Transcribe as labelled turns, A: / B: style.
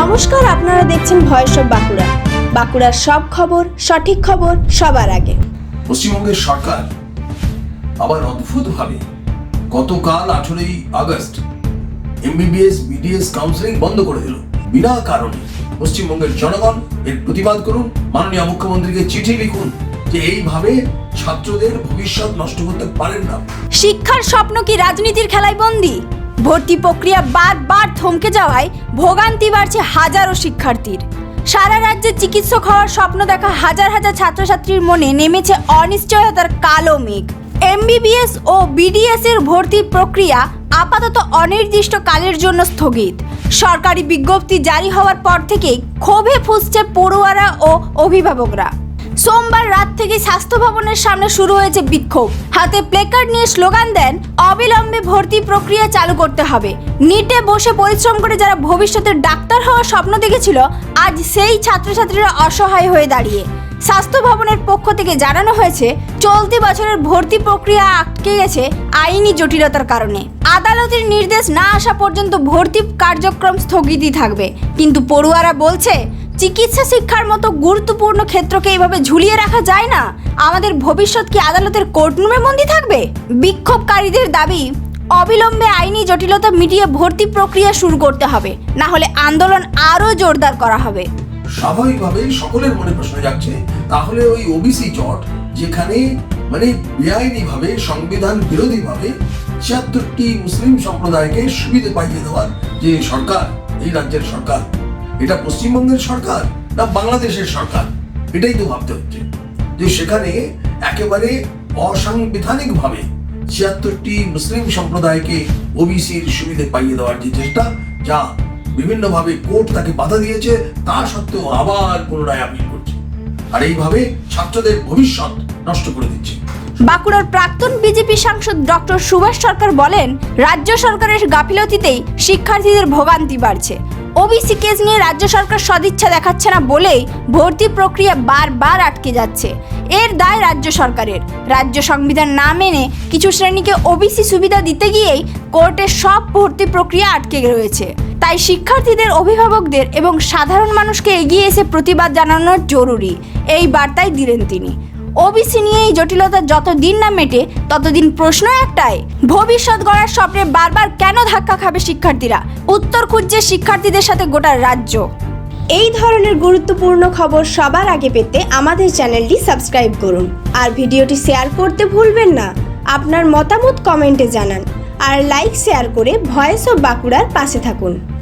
A: নমস্কার আপনারা দেখছেন ভয়েস অফ বাঁকুড়া। বাঁকুড়ার সব খবর সঠিক খবর সবার আগে।
B: পশ্চিমবঙ্গের সরকার আবার অদ্ভুতভাবে গতকাল আঠেরোই আগস্ট এমবিবিএস বিডিএস কাউন্সিলিং বন্ধ করে দিল। বিনা কারণে পশ্চিমবঙ্গের জনগণ এর প্রতিবাদ করুন মাননীয় মুখ্যমন্ত্রীকে চিঠি লিখুন যে এইভাবে ছাত্রদের ভবিষ্যৎ নষ্ট করতে পারেন না।
A: শিক্ষার স্বপ্ন কি রাজনীতির খেলায় বন্দি? ভর্তি প্রক্রিয়া বারবার থমকে যাওয়ায় ভোগান্তি বাড়ছে হাজারো শিক্ষার্থীর। সারা রাজ্যে চিকিৎসক হওয়ার স্বপ্ন দেখা হাজার হাজার ছাত্রছাত্রীর মনে নেমেছে অনিশ্চয়তার কালো মেঘ। এমবিবিএস ও বিডিএস এর ভর্তি প্রক্রিয়া আপাতত অনির্দিষ্টকালের জন্য স্থগিত। সরকারি বিজ্ঞপ্তি জারি হওয়ার পর থেকেই ক্ষোভে ফুসছে পড়ুয়ারা ও অভিভাবকরা। সোমবার রাত থেকে স্বাস্থ্য ভবনের সামনে শুরু হয়েছে বিক্ষোভ। হাতে প্লেকার্ড নিয়ে স্লোগান দেন, অবিলম্বে ভর্তি প্রক্রিয়া চালু করতে হবে। নিটে বসে পরিশ্রম করে যারা ভবিষ্যতে ডাক্তার হওয়ার স্বপ্ন দেখেছিল, আজ সেই ছাত্রছাত্রীরা অসহায় হয়ে দাঁড়িয়ে। স্বাস্থ্য ভবনের পক্ষ থেকে জানানো হয়েছে, চলতি বছরের ভর্তি প্রক্রিয়া আটকে গেছে আইনি জটিলতার কারণে। আদালতের নির্দেশ না আসা পর্যন্ত ভর্তি কার্যক্রম স্থগিতই থাকবে। কিন্তু পড়ুয়ারা বলছে চিকিৎসা শিক্ষার মতো গুরুত্বপূর্ণ ক্ষেত্রকে এইভাবে ঝুলিয়ে রাখা যায় না। আমাদের ভবিষ্যৎ কি আদালতের কোর্টরুমে বন্দি থাকবে? বিক্ষোভকারীদের দাবি, অবিলম্বে আইনি জটিলতা মিটিয়ে ভর্তি প্রক্রিয়া শুরু করতে হবে, না হলে আন্দোলন আরও জোরদার করা হবে।
B: স্বাভাবিকভাবেই সকলের মনে প্রশ্ন যাচ্ছে তাহলে ওই ওবিসি জট যেখানে মানে বেআইনি ভাবে সংবিধান বিরোধী ভাবে ছিয়াত্তরটি মুসলিম সম্প্রদায়কে সুবিধে পাইয়ে দেওয়ার যে সরকার, এই রাজ্যের সরকার এটা পশ্চিমবঙ্গের সরকার না বাংলাদেশের সরকার? এটাই তো ভাবতে হচ্ছে। যে সেখানে একেবারে অসাংবিধানিক ভাবে ছিয়াত্তরটি মুসলিম সম্প্রদায়কে ওবিসির সুবিধে পাইয়ে দেওয়ার যে চেষ্টা, যা বিভিন্নভাবে কোর্ট তাকে বাধা দিয়েছে, তা সত্ত্বেও আবার পুনরায় আপিল করছে। আর এইভাবে ছাত্রদের ভবিষ্যৎ নষ্ট করে দিচ্ছে।
A: বাঁকুড়ার প্রাক্তন বিজেপি সাংসদ ডক্টর সুভাষ সরকার বলেন, রাজ্য সরকারের গাফিলতিতেই শিক্ষার্থীদের ভোগান্তি বাড়ছে। ওবিসি কেস নিয়ে রাজ্য সরকার সদিচ্ছা দেখাচ্ছে না বলেই ভর্তি প্রক্রিয়া বারবার আটকে যাচ্ছে। এর দায় রাজ্য সরকারের। রাজ্য সংবিধান না মেনে কিছু শ্রেণীকে ওবিসি সুবিধা দিতে গিয়েই কোর্টের সব ভর্তি প্রক্রিয়া আটকে রয়েছে। তাই শিক্ষার্থীদের, অভিভাবকদের এবং সাধারণ মানুষকে এগিয়ে এসে প্রতিবাদ জানানো জরুরি। এই বার্তাই দিলেন তিনি। ওবিসি নিয়ে এই জটিলতা যতদিন না মেটে, ততদিন প্রশ্ন একটাই, ভবিষ্যৎ গড়ার স্বপ্নে বারবার কেন ধাক্কা খাবে শিক্ষার্থীরা? উত্তর খুঁজছে শিক্ষার্থীদের সাথে গোটা রাজ্য। এই ধরনের গুরুত্বপূর্ণ খবর সবার আগে পেতে আমাদের চ্যানেলটি সাবস্ক্রাইব করুন। আর ভিডিওটি শেয়ার করতে ভুলবেন না। আপনার মতামত কমেন্টে জানান। আর লাইক, শেয়ার করে ভয়েস অফ বাঁকুড়ার পাশে থাকুন।